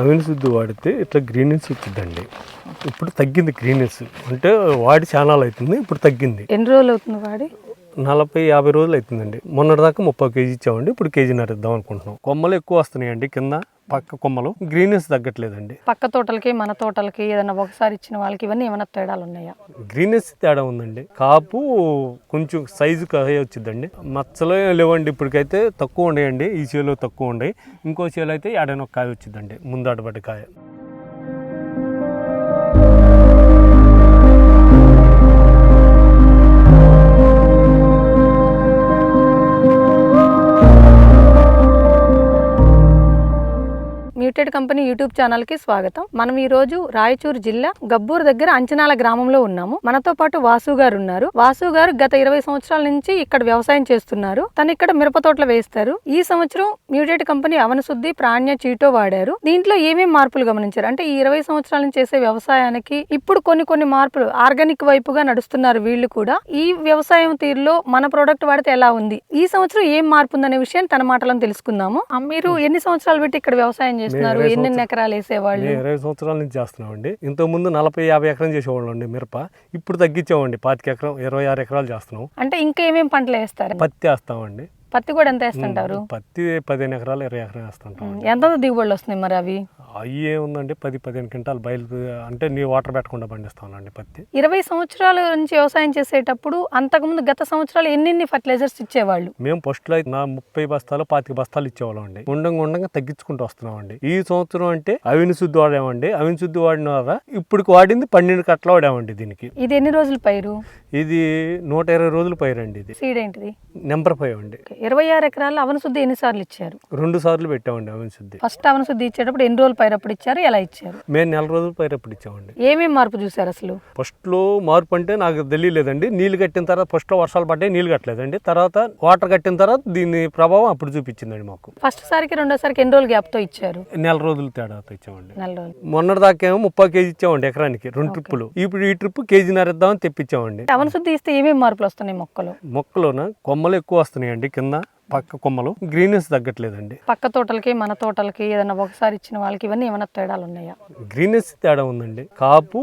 అవిని శుద్ధి వాడితే ఇట్లా గ్రీనెస్ వచ్చిందండి ఇప్పుడు తగ్గింది గ్రీనెస్ అంటే వాడి చాలా అవుతుంది ఇప్పుడు తగ్గింది. ఎన్ని రోజులు అవుతుంది వాడి? నలభై యాభై రోజులు అవుతుందండి. మొన్నటిదాకా ముప్పై కేజీ ఇచ్చామండి ఇప్పుడు కేజీన్నర ఇద్దాం అనుకుంటున్నాం. కొమ్మలు ఎక్కువ వస్తున్నాయండి కింద. పక్క కొమ్మలు గ్రీనెస్ తగ్గట్లేదండి. పక్క తోటలకి మన తోటలకి ఏదైనా ఒకసారి ఇచ్చిన వాళ్ళకి ఇవన్నీ ఏమైనా తేడాలు ఉన్నాయా? గ్రీనెస్ తేడా ఉందండి. కాపు కొంచెం సైజు వచ్చిందండి మచ్చలు లేవండి ఇప్పటికైతే తక్కువ ఉన్నాయండి. ఈ చేలో తక్కువ ఉన్నాయి. ఇంకో చేలో అయితే ఏడైనా ఒక కాయ వచ్చిందండి ముందాటబడ్డ కాయ. బీటెడ్ కంపెనీ యూట్యూబ్ ఛానల్కి స్వాగతం. మనం ఈ రోజు రాయచూరు జిల్లా గబ్బూరు దగ్గర అంచనాల గ్రామంలో ఉన్నాము. మనతో పాటు వాసు గారు ఉన్నారు. వాసు గారు గత ఇరవై సంవత్సరాల నుంచి ఇక్కడ వ్యవసాయం చేస్తున్నారు. తను ఇక్కడ మిరప తోటలు వేస్తారు. ఈ సంవత్సరం మ్యూటెడ్ కంపెనీ అవనశుద్ధి ప్రాణ్య చీటో వాడారు. దీంట్లో ఏమేం మార్పులు గమనించారు? అంటే ఈ ఇరవై సంవత్సరాల నుంచి చేసే వ్యవసాయానికి ఇప్పుడు కొన్ని కొన్ని మార్పులు ఆర్గానిక్ వైపుగా నడుస్తున్నారు వీళ్ళు కూడా. ఈ వ్యవసాయం తీరులో మన ప్రోడక్ట్ వాడితే ఎలా ఉంది? ఈ సంవత్సరం ఏం మార్పు ఉందనే విషయం తన మాటలను తెలుసుకుందాము. మీరు ఎన్ని సంవత్సరాలు పెట్టి ఇక్కడ వ్యవసాయం చేస్తారు చేస్తున్నారు ఎన్ని. ఎకరాలు వేసేవాళ్ళు? ఇరవై సంవత్సరాల నుంచి చేస్తున్నామండి. ఇంతకు ముందు నలభై యాభై ఎకరం చేసేవాళ్ళం అండి మిరప. ఇప్పుడు తగ్గించామండి పాతిక ఎకరం ఇరవై ఆరు ఎకరాలు చేస్తున్నాం. అంటే ఇంకా ఏమేం పంటలు వేస్తారు? పత్తి వేస్తామండి. పత్తి కూడా ఎంత వేస్తుంటారు? పత్తి పదిహేను ఎకరాలు ఇరవై ఎకరం వేస్తుంటాం ఉమ్, ఎంత దిగుబడులు వస్తున్నాయి మరి అవి? అవి ఏముందండి పది పదిహేను క్వింటాలు బయలు అంటే నీ వాటర్ పెట్టకుండా పండిస్తామండి పత్తి. ఇరవై సంవత్సరాల నుంచి వ్యవసాయం చేసేటప్పుడు అంతకుముందు గత సంవత్సరాలు ఎన్ని ఫర్టిలైజర్స్ ఇచ్చేవాళ్ళు? మేము ఫస్ట్లో అయితే నా ముప్పై బస్తాలు పాతిక బస్తాలు ఇచ్చేవాళ్ళం అండి ఉండంగా ఉండంగా తగ్గించుకుంటూ వస్తున్నామండి. ఈ సంవత్సరం అంటే అవిని శుద్ధి వాడామండి. అవిని శుద్ధి వాడిన ద్వారా ఇప్పుడు వాడింది పన్నెండు కట్ల వాడామండి దీనికి. ఇది ఎన్ని రోజులు పైరు? ఇది నూట ఇరవై రోజులు పైరండి ఇది. సీడ్ ఏంటిది? నెంబర్ ఫైవ్ అండి. ఇరవై ఆరు ఎకరాలు అవన శుద్ధి ఎన్నిసార్లు ఇచ్చారు? రెండు సార్లు పెట్టామండి అవిని శుద్ధి. ఫస్ట్ అవన శుద్ధి ఇచ్చేటప్పుడు ఎన్ని రోజులు పైరప్పుడు ఇచ్చారు ఎలా ఇచ్చారు? మేము నెల రోజులు పైరప్పుడు ఇచ్చామండి. ఏమేం మార్పు చూసారు అసలు? ఫస్ట్లో మార్పు అంటే నాకు తెలియలేదండి. నీళ్ళు కట్టిన తర్వాత ఫస్ట్లో వర్షాలు పడ్డాయి నీళ్ళు కట్టలేదండి. తర్వాత వాటర్ కట్టిన తర్వాత దీని ప్రభావం అప్పుడు చూపించిందండి మాకు. ఫస్ట్ సారికి రెండోసారికి ఎన్ని రోజులు గ్యాప్తో ఇచ్చారు? నెల రోజులు తేడాతో ఇచ్చామండి. నెల రోజులు. మొన్నటి దాకేమో ముప్పై కేజీ ఇచ్చామండి ఎకరానికి రెండు ట్రిప్పులు. ఇప్పుడు ఈ ట్రిప్ కేజీ నరిద్దామని తెప్పించామండి. అవన శుద్ధి ఇస్తే ఏమేం మార్పులు వస్తున్నాయి మొక్కలు? మొక్కలోన కొమ్మలు ఎక్కువ వస్తున్నాయండి కింద. పక్క కొమ్మలు గ్రీనెస్ తగ్గట్లేదండి. పక్క తోటలకి మన తోటలకి ఏదైనా ఒకసారి ఇచ్చిన వాళ్ళకి ఇవన్నీ ఏమైనా తేడాలు ఉన్నాయా? గ్రీనెస్ తేడా ఉందండి. కాపు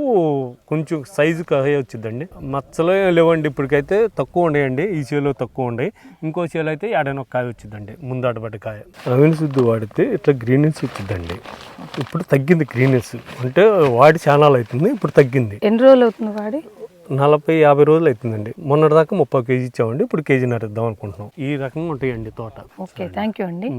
కొంచెం సైజు వచ్చిందండి మచ్చలు లేవండి ఇప్పటికైతే తక్కువ ఉన్నాయండి. ఈ చేలో తక్కువ ఉన్నాయి. ఇంకో చేలో అయితే ఏడైనా ఒక కాయ వచ్చిందండి ముందాటపడ్డ కాయ. అవిని శుద్ధి వాడితే ఇట్లా గ్రీనెస్ వచ్చిందండి ఇప్పుడు తగ్గింది గ్రీనెస్. అంటే వాడి చాలా అవుతుంది ఇప్పుడు తగ్గింది. ఎన్ని రోజులు అవుతుంది వాడి? నలభై యాభై రోజులు అవుతుందండి మొన్నటిదాకా ముప్పై కేజీ ఇచ్చామండి. ఇప్పుడు కేజీన్నర ఇద్దాం అనుకుంటున్నాం. ఈ రకంగా ఉంటాయండి తోట. ఓకే థ్యాంక్ యూ అండి.